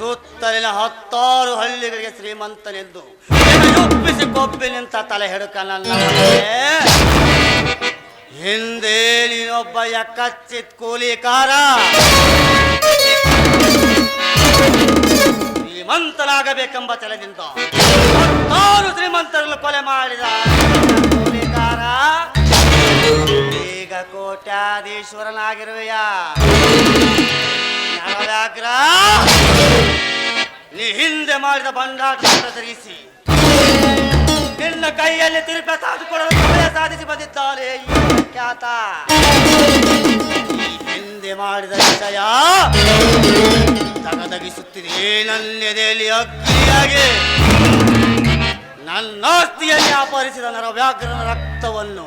ಸುತ್ತಲಿನ ಹತ್ತಾರು ಹಳ್ಳಿಗಳಿಗೆ ಶ್ರೀಮಂತನೆಂದು. ಒಪ್ಪಿಸಿ ಕೊಬ್ಬಿ ತಲೆ ಹೆಡುಕ ಮಗನೇ. ಹಿಂದೆ ನೀನೊಬ್ಬ ಕೂಲಿಕಾರ. ಶ್ರೀಮಂತನಾಗಬೇಕೆಂಬ ತಲೆದಿಂದ ಹತ್ತಾರು ಶ್ರೀಮಂತರನ್ನು ಕೊಲೆ ಮಾಡಿದ ಕೂಲಿಕಾರ. ಈಗ ಕೋಟ್ಯಾಧೀಶ್ವರನಾಗಿರುವೆಯ? ನರವ್ಯಾಘ್ರ ನೀ ಹಿಂದೆ ಮಾಡಿದ ಬಂಡಾಟ ತಿರುಗಿಸಿ. ನಿನ್ನ ಕೈಯಲ್ಲಿ ತಿರುಪ ಸಾಧಿಸಿಕೊಳ್ಳಲು ಸಮಯ ಸಾಧಿಸಿ ಬಂದಿದ್ದಾನೆ ಈ ಖ್ಯಾತ. ಹಿಂದೆ ಮಾಡಿದ ವಿಷಯ ತಗದಗಿಸುತ್ತಿದೆ ನನ್ನೆದೆಯಲ್ಲಿ ಅಗ್ನಿಯಾಗಿ. ನನ್ನಾಸ್ತಿಯಲ್ಲಿ ಅಪಹರಿಸಿದ ನರವ್ಯಾಘ್ರನ ರಕ್ತವನ್ನು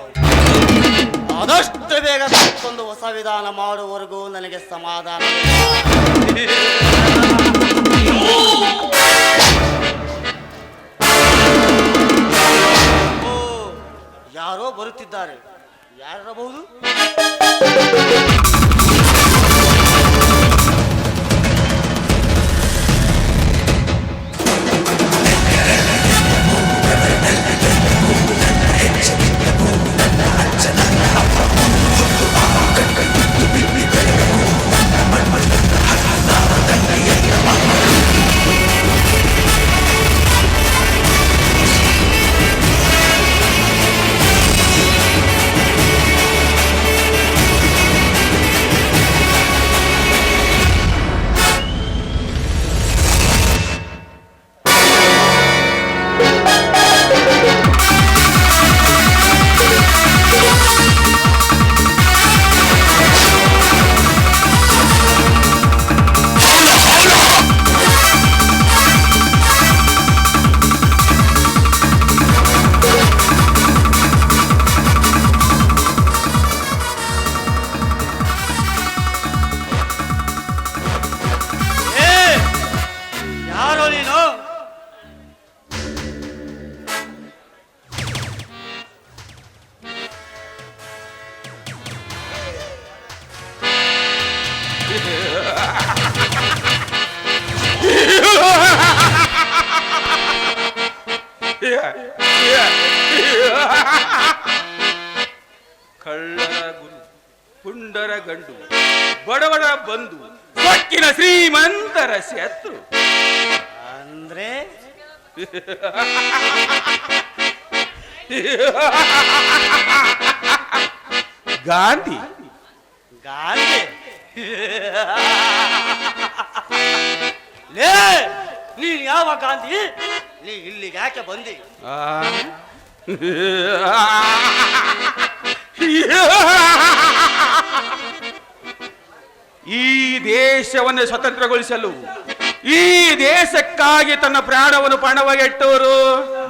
ಆದಷ್ಟು ಬೇಗ ಕೊಂದು ಹೊಸ ವಿಧಾನ ಮಾಡುವವರೆಗೂ ನನಗೆ ಸಮಾಧಾನ ಯಾರೋ ಬರುತ್ತಿದ್ದಾರೆ. ಯಾರಿರಬಹುದು Let me ಶ್ರೀಮಂತರ ಶತ್ರು ಅಂದ್ರೆ? ಗಾಂಧಿ. ಗಾಂಧಿ? ಲೇ ನೀನ್ ಯಾವ ಗಾಂಧಿ? ನೀ ಇಲ್ಲಿಗೆ ಯಾಕೆ ಬಂದಿ? ಆ? ಈ ದೇಶವನ್ನು ಸ್ವತಂತ್ರಗೊಳಿಸಲು, ಈ ದೇಶಕ್ಕಾಗಿ ತನ್ನ ಪ್ರಾಣವನ್ನು ಪಣವಗೆಟ್ಟವರು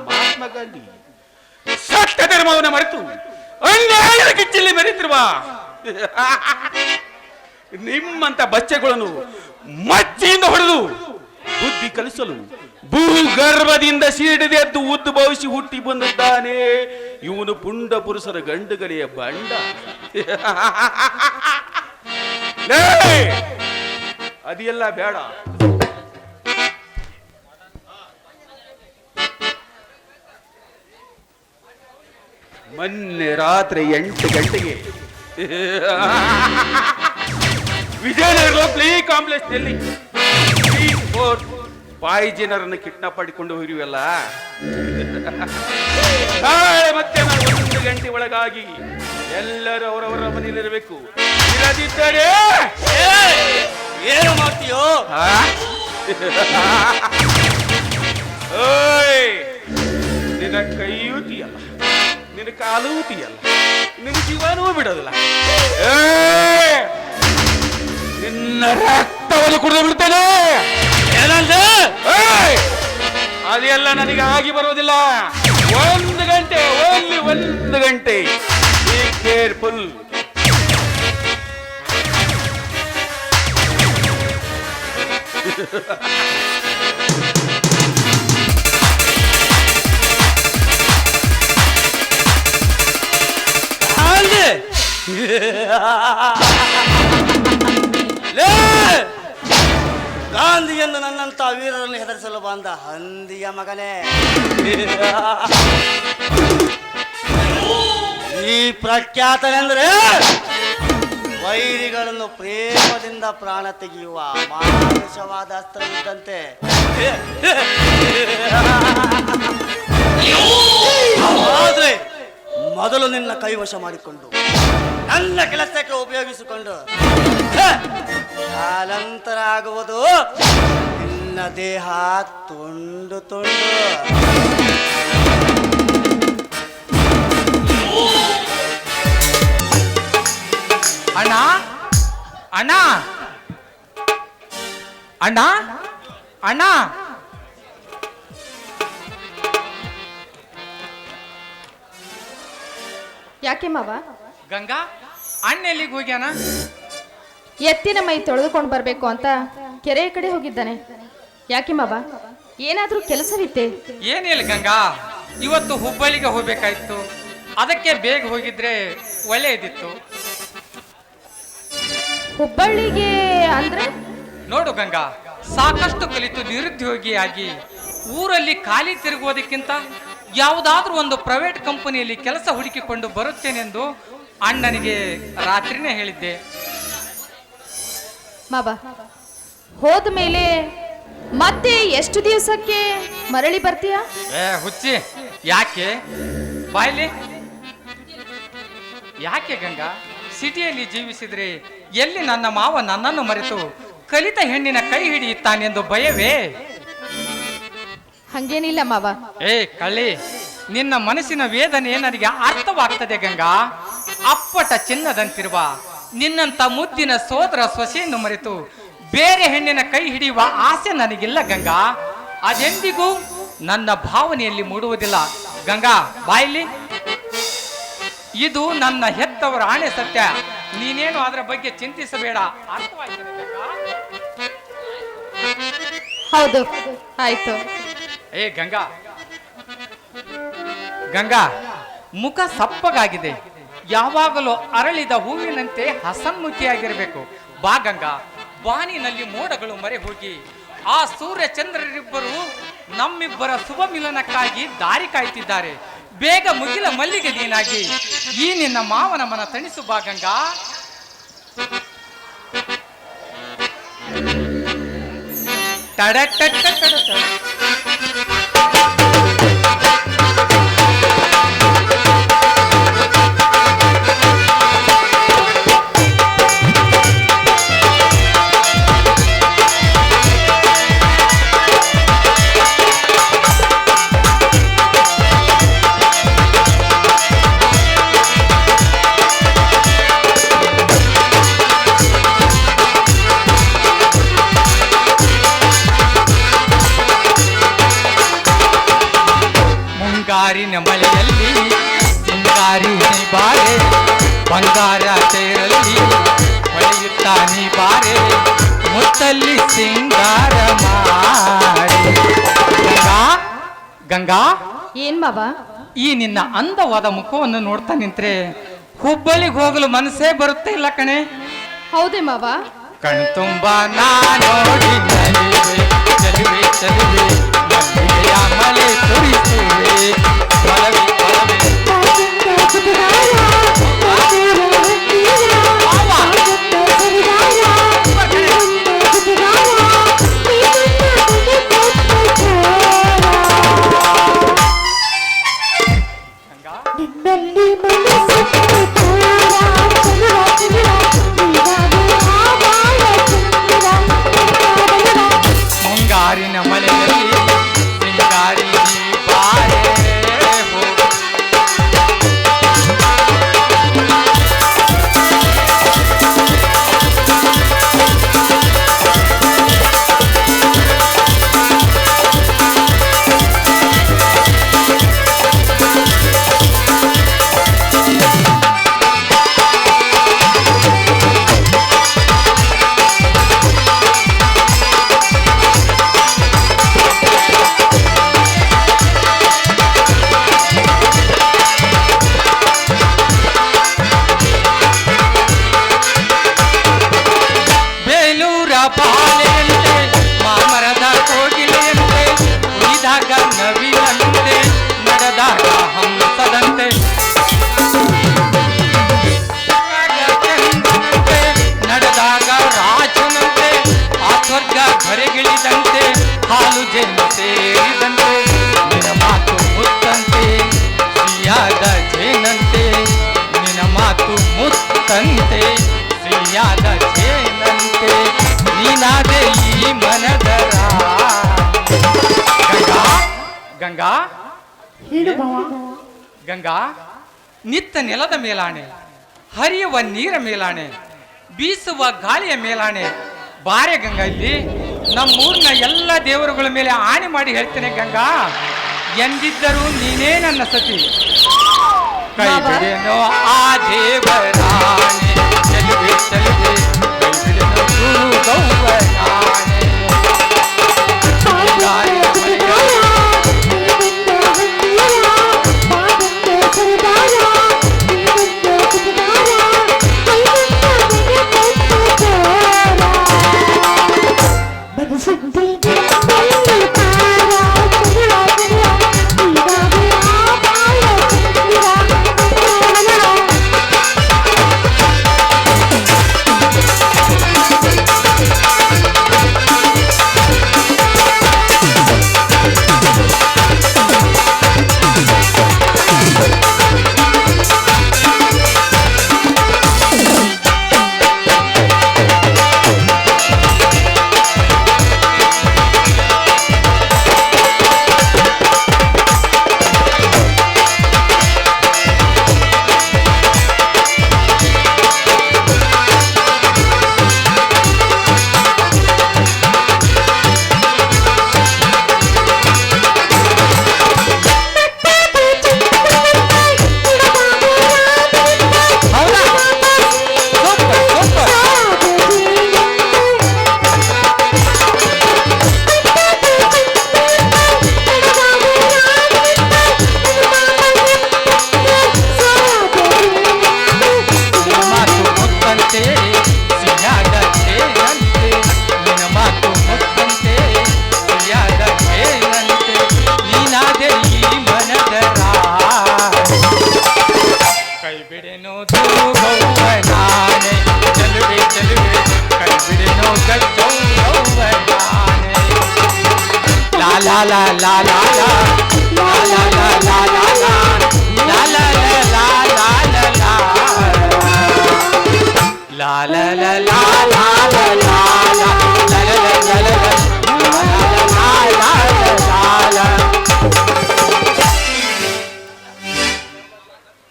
ಮಹಾತ್ಮ ಗಾಂಧಿ ಸತ್ಯ ಧರ್ಮವನ್ನು ಮರೆತು ಅನ್ಯಾಯದ ಕಿಚ್ಚಲ್ಲಿ ಮೆರೆತಿರುವ ನಿಮ್ಮಂತ ಬಚ್ಚೆಗಳನ್ನು ಮಚ್ಚಿಯಿಂದ ಹೊಡೆದು ಬುದ್ಧಿ ಕಲಿಸಲು ಭೂಗರ್ಭದಿಂದ ಸಿಡಿದೆದ್ದು ಉದ್ದು ಭವಿಸಿ ಹುಟ್ಟಿ ಬಂದಿದ್ದಾನೆ ಇವನು ಪುಂಡ ಪುರುಷರ ಗಂಡುಗಳೆಯ ಬಂಡ! ಅದೆಲ್ಲ ಬೇಡ. ಮೊನ್ನೆ ರಾತ್ರಿ ಎಂಟು ಗಂಟೆಗೆ ವಿಜಯನಗರ ಪ್ಲೀ ಕಾಂಪ್ಲೆಕ್ಸ್ ಫೋರ್ ಬಾಯಿ ಜನರನ್ನು ಕಿಡ್ನಾಪ್ ಮಾಡಿಕೊಂಡು ಹೋಗಿರುವಲ್ಲ. ಮತ್ತೆ ಒಂದು ಗಂಟೆ ಒಳಗಾಗಿ ಎಲ್ಲರೂ ಅವರವರ ಮನೆಯಲ್ಲಿರಬೇಕು. ಇಲ್ಲದಿದ್ದರೆ ಏನು ಮಾಡ್ತೀಯೋ? ಓಯ್ ನಿನ್ನ ಕೈಯೂತಿಯಲ್ಲ ನಿನ್ನ ಕಾಲೂತಿಯಲ್ಲ ನಿನ್ನ ಜೀವನೂ ಬಿಡೋದಿಲ್ಲ. ಏ ನಿನ್ನ ರಕ್ತವನ್ನು ಕುಡಿದು ಬಿಡ್ತೇನೆ. ಏನಂದೆ! ಅದೆಲ್ಲ ನನಗೆ ಆಗಿ ಬರೋದಿಲ್ಲ ಒಂದು ಗಂಟೆ ಓನ್ಲಿ ಒಂದು ಗಂಟೆ. ಈ ಲೇ! ಗಾಂಧಿ ಎಂದು ನನ್ನಂತ ವೀರರನ್ನು ಹೆದರಿಸಲು ಬಂದ ಹಂದಿಯ ಮಗನೇ ಈ ಪ್ರಖ್ಯಾತನೆಂದರೆ ವೈರಿಗಳನ್ನು ಪ್ರೇಮದಿಂದ ಪ್ರಾಣ ತೆಗೆಯುವ ಮಾನುಷವಾದ ಅಸ್ತ್ರವಿದ್ದಂತೆ ಆದ್ರೆ ಮೊದಲು ನಿನ್ನ ಕೈವಶ ಮಾಡಿಕೊಂಡು ನನ್ನ ಕೆಲಸಕ್ಕೆ ಉಪಯೋಗಿಸಿಕೊಂಡು ಕಾಲಂತರ ಆಗುವುದು ನಿನ್ನ ದೇಹ ತುಂಡು ತುಂಡು. ಅಣ್ಣ? ಅಣ್ಣ? ಅಣ್ಣ? ಅಣ್ಣ? ಯಾಕೆ ಮಾವ? ಗಂಗಾ ಅಣ್ಣ ಎಲ್ಲಿಗೆ ಹೋಗ್ಯಾನ? ಎತ್ತಿನ ಮೈ ತೊಳೆದುಕೊಂಡು ಬರಬೇಕು ಅಂತ ಕೆರೆ ಕಡೆ ಹೋಗಿದ್ದಾನೆ. ಯಾಕೆ ಮಾವ? ಏನಾದರೂ ಕೆಲಸವಿತ್ತೆ? ಏನಿಲ್ಲ ಗಂಗಾ ಇವತ್ತು ಹುಬ್ಬಳ್ಳಿಗೆ ಹೋಗ್ಬೇಕಾಯ್ತು. ಅದಕ್ಕೆ ಬೇಗ ಹೋಗಿದ್ರೆ ಒಳ್ಳೆಯದಿತ್ತು ಹುಬ್ಬಳ್ಳಿಗೆ ಅಂದ್ರೆ? ನೋಡು ಗಂಗಾ ಸಾಕಷ್ಟು ಕಲಿತು ನಿರುದ್ಯೋಗಿಯಾಗಿ ಊರಲ್ಲಿ ಖಾಲಿ ತಿರುಗುವುದಕ್ಕಿಂತ ಯಾವುದಾದ್ರೂ ಒಂದು ಪ್ರೈವೇಟ್ ಕಂಪನಿಯಲ್ಲಿ ಕೆಲಸ ಹುಡುಕಿಕೊಂಡು ಬರುತ್ತೇನೆಂದು ಅಣ್ಣನಿಗೆ ರಾತ್ರಿನೇ ಹೇಳಿದ್ದೆ. ಮಾವ ಹೋದ ಮೇಲೆ ಮತ್ತೆ ಎಷ್ಟು ದಿವಸಕ್ಕೆ ಮರಳಿ ಬರ್ತೀಯಾ? ಏ ಹುಚ್ಚಿ ಯಾಕೆ? ಬಾಯ್ಲಿ. ಯಾಕೆ ಗಂಗಾ? ಸಿಟಿಯಲ್ಲಿ ಜೀವಿಸಿದ್ರೆ ಎಲ್ಲಿ ನನ್ನ ಮಾವ ನನ್ನನ್ನು ಮರೆತು ಕಲಿತ ಹೆಣ್ಣಿನ ಕೈ ಹಿಡಿಯುತ್ತಾನೆಂದು ಭಯವೇ? ಹಂಗೇನಿಲ್ಲ ಮಾವ. ಏ ಕಳ್ಳಿ ನಿನ್ನ ಮನಸ್ಸಿನ ವೇದನೆ ನನಗೆ ಅರ್ಥವಾಗ್ತದೆ ಗಂಗಾ. ಅಪ್ಪಟ ಚಿನ್ನದಂತಿರುವ ನಿನ್ನಂತ ಮುದ್ದಿನ ಸೋದರ ಸೊಸೆಯನ್ನು ಮರೆತು ಬೇರೆ ಹೆಣ್ಣಿನ ಕೈ ಹಿಡಿಯುವ ಆಸೆ ನನಗಿಲ್ಲ ಗಂಗಾ. ಅದೆಂದಿಗೂ ನನ್ನ ಭಾವನೆಯಲ್ಲಿ ಮೂಡುವುದಿಲ್ಲ. ಗಂಗಾ ಬಾಯಿಲಿ ಇದು ನನ್ನ ಹೆತ್ತವರ ಆಣೆ ಸತ್ಯ. ನೀನೇನು ಅದರ ಬಗ್ಗೆ ಚಿಂತಿಸಬೇಡ. ಹೌದು. ಆಯ್ತು. ಏ ಗಂಗಾ. ಗಂಗಾ ಮುಖ ಸಪ್ಪಗಾಗಿದೆ. ಯಾವಾಗಲೂ ಅರಳಿದ ಹೂವಿನಂತೆ ಹಸನ್ಮುಖಿಯಾಗಿರಬೇಕು. ಬಾ ಗಂಗಾ. ಬಾನಿನಲ್ಲಿ ಮೋಡಗಳು ಮರೆ ಹೋಗಿ. ಆ ಸೂರ್ಯ ಚಂದ್ರರಿಬ್ಬರು ನಮ್ಮಿಬ್ಬರ ಶುಭ ಮಿಲನಕ್ಕಾಗಿ ದಾರಿ ಕಾಯ್ತಿದ್ದಾರೆ. ಬೇಗ ಮುಗಿಲ ಮಲ್ಲಿಗೆ ನೀನಾಗಿ. ಈ ನಿನ್ನ ಮಾವನ ಮನ ತಣಿಸು ಬಾಗಂಗ ತಡ ತಡ ಟಡ ಮಳೆಯಲ್ಲಿ ಸಿಂಗಾರಿ ಬಾರೆ ಬಂಗಾರ ತೇರಲ್ಲಿ ಹೊಳೆಯುತ್ತಾ ನೀ ಬಾರೆ ಮುತ್ತಲ್ಲಿ ಸಿಂಗಾರ ಮಾಡಿ. ಗಂಗಾ ಗಂಗಾ ಏನ್ ಬಾಬಾ ಈ ನಿನ್ನ ಅಂದವಾದ ಮುಖವನ್ನು ನೋಡ್ತಾ ನಿಂತ್ರೆ ಹುಬ್ಬಳ್ಳಿಗೆ ಹೋಗಲು ಮನಸ್ಸೇ ಬರುತ್ತೆ ಇಲ್ಲ ಕಣೆ. ಹೌದೇ ಮಾವಾ? ಕಣ್ತುಂಬ ತುಂಬ ನಾನು ಚಲುವೆ ಚಲುವೆ ಮಲ್ಲಿಗೆಯ ಮಲೆ ಸುರಿಸುವೆ ಮುಂಗಾರಿನ ಮಲೆಯಲ್ಲಿ ಮಾವ ಗಂಗಾ ನಿತ್ತ ನೆಲದ ಮೇಲಾಣೆ, ಹರಿಯುವ ನೀರ ಮೇಲಾಣೆ, ಬೀಸುವ ಗಾಳಿಯ ಮೇಲಾಣೆ. ಬಾರೆ ಗಂಗಾ ಇಲ್ಲಿ. ನಮ್ಮೂರಿನ ಎಲ್ಲ ದೇವರುಗಳ ಮೇಲೆ ಆಣೆ ಮಾಡಿ ಹೇಳ್ತೇನೆ ಗಂಗಾ. ಎಂದಿದ್ದರೂ ನೀನೇ ನನ್ನ ಸತಿ. ಕೈ ಬಿಡೇನೋ ಆ ದೇವರಾಣೆ.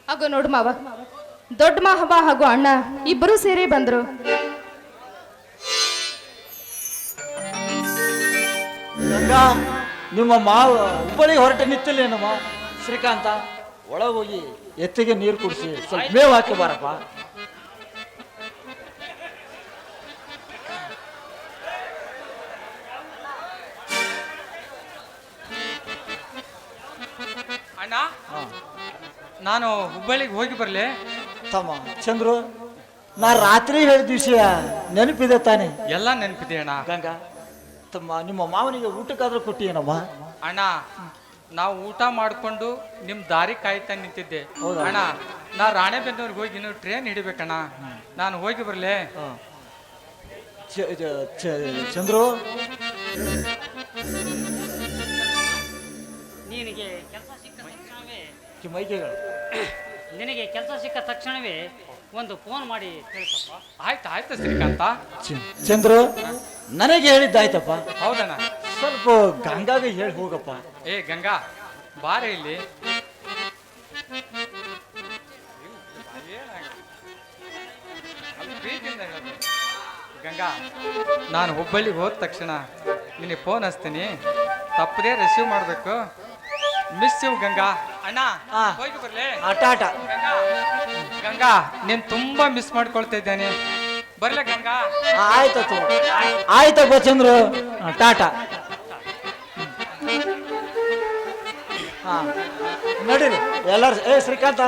ಹಾಗೋ ನೋಡು ಮಾವ ದೊಡ್ಡ ಮಾವ ಹಾಗೂ ಅಣ್ಣ ಇಬ್ಬರು ಸೇರಿ ಬಂದ್ರು ಗಂಗಾ ನಿಮ್ಮ ಮಾವ ಹುಬ್ಬಳ್ಳಿ ಹೊರಟು ನಿಂತಿಲ್ಲೇನಮ್ಮ ಶ್ರೀಕಾಂತ ಒಳಗೆ ಹೋಗಿ ಎತ್ತಿಗೆ ನೀರು ಕುಡಿಸಿ ಸ್ವಲ್ಪ ಮೇವು ಹಾಕಿ ಬಾರಪ್ಪ. ಅಣ್ಣ. ನಾನು ಹುಬ್ಬಳ್ಳಿಗೆ ಹೋಗಿ ಬರಲಿ. ತಮ್ಮ ಚಂದ್ರು ನಾ ರಾತ್ರಿ ಹೇಳಿದ ವಿಷಯ ನೆನಪಿದೆ ತಾನೆ? ಎಲ್ಲ ನೆನಪಿದೆ ಅಣ್ಣ. ಗಂಗಾ. ತಮ್ಮ ನಿಮ್ಮ ಮಾವನಿಗೆ ಊಟಕ್ಕಾದ್ರೂ ಕೊಟ್ಟಿಯೇನಮ್ಮ? ಅಣ್ಣ ನಾವು ಊಟ ಮಾಡಿಕೊಂಡು ನಿಮ್ಮ ದಾರಿ ಕಾಯ್ತಾ ನಿಂತಿದ್ದೆ. ಹೌದಾ? ಅಣ್ಣ ನಾ ರಾಣೆಬೆನ್ನೂರಿಗೆ ಹೋಗಿ ಇನ್ನು ಟ್ರೈನ್ ಹಿಡಿಬೇಕಣ್ಣ. ನಾನು ಹೋಗಿ ಬರಲೇ. ಹಾ. ಚ- ಚ- ಚ- ಚಂದ್ರು? ನಿನಗೆ ಕೆಲಸ ಸಿಕ್ಕ ತಕ್ಷಣವೇ ನಿನಗೆ ಕೆಲಸ ಸಿಕ್ಕ ತಕ್ಷಣವೇ ಒಂದು ಫೋನ್ ಮಾಡಿ ತಿಳಿಸಪ್ಪ ಆಯ್ತು ಆಯ್ತು ಶ್ರೀಕಾಂತ. ಚಂದ್ರ ಚಂದ್ರು ನನಗೆ ಹೇಳಿದ್ದಾಯ್ತಪ್ಪ. ಹೌದಣ್ಣ. ಸ್ವಲ್ಪ ಗಂಗಾಗೆ ಹೇಳಿ ಹೋಗಪ್ಪ. ಏ ಗಂಗಾ ಬಾರೆ ಇಲ್ಲಿ. ಗಂಗಾ ನಾನು ಹುಬ್ಬಳ್ಳಿಗೆ ಹೋದ ತಕ್ಷಣ ನಿನಗೆ ಫೋನ್ ಹಚ್ತೀನಿ. ತಪ್ಪದೇ ರಿಸೀವ್ ಮಾಡಬೇಕು. Miss you Ganga. ಅಣ್ಣ. ಹೋಗಿ ಬರ್ಲಿ. ಆಟ ಆಟ ಗಂಗಾ. ಗಂಗಾ ನೀನ್ ತುಂಬಾ ಮಿಸ್ ಮಾಡ್ಕೊಳ್ತಾ ಇದ್ದೇನೆ. ಬರ್ಲೆ ಗಂಗಾ. ಆಯ್ತು ಆಯ್ತಪ್ಪ ಚಂದ್ರು. ಟಾಟಾ. ಹಾ. ನೋಡಿರಿ ಎಲ್ಲರೂ ಏ ಶ್ರೀಕಾಂತ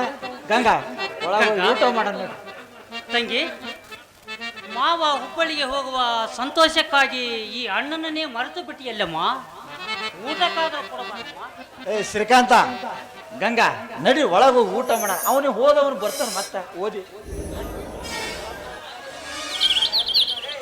ಗಂಗಾ ಒಳಗೆ ಊಟ ಮಾಡೋಣ ನಡಿ ತಂಗಿ ಮಾವ ಹುಬ್ಬಳ್ಳಿಗೆ ಹೋಗುವ ಸಂತೋಷಕ್ಕಾಗಿ ಈ ಅಣ್ಣನನ್ನೇ ಮರೆತು ಬಿಟ್ಟಿಯಲ್ಲಮ್ಮ? ಊಟಕ್ಕಾದ್ರೂ ಕೊಡಬಾರಮ್ಮ ಏ ಶ್ರೀಕಾಂತ ಗಂಗಾ ನಡಿ ಒಳಗೆ ಊಟ ಮಾಡ. ಅವನಿಗೆ ಹೋದವನು ಬರ್ತಾನೆ ಮತ್ತೆ ಓದಿ.